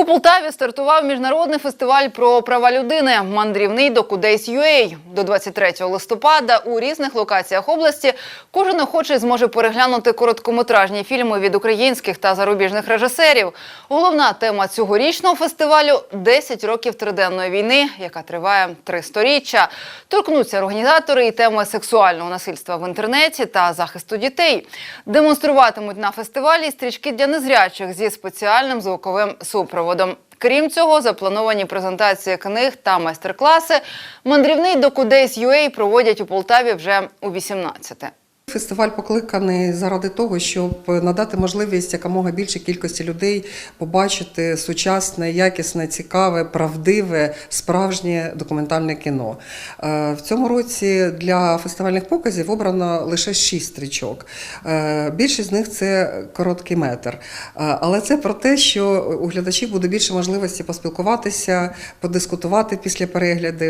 У Полтаві стартував міжнародний фестиваль про права людини мандрівний до Кудейс.UA. До 23 листопада у різних локаціях області кожен охочий зможе переглянути короткометражні фільми від українських та зарубіжних режисерів. Головна тема цьогорічного фестивалю 10 років триденної війни, яка триває три сторіччя. Торкнуться організатори і теми сексуального насильства в інтернеті та захисту дітей. Демонструватимуть на фестивалі стрічки для незрячих зі спеціальним звуковим супроводом. Крім цього, заплановані презентації книг та майстер-класи. Мандрівний до Кудейс.UA проводять у Полтаві вже у 18-те. Фестиваль покликаний заради того, щоб надати можливість якомога більшій кількості людей побачити сучасне, якісне, цікаве, правдиве, справжнє документальне кіно. Е, В цьому році для фестивальних показів обрано лише шість стрічок. Е, Більшість з них це короткий метр. Е, Але це про те, що у глядачів буде більше можливості поспілкуватися, подискутувати після переглядів,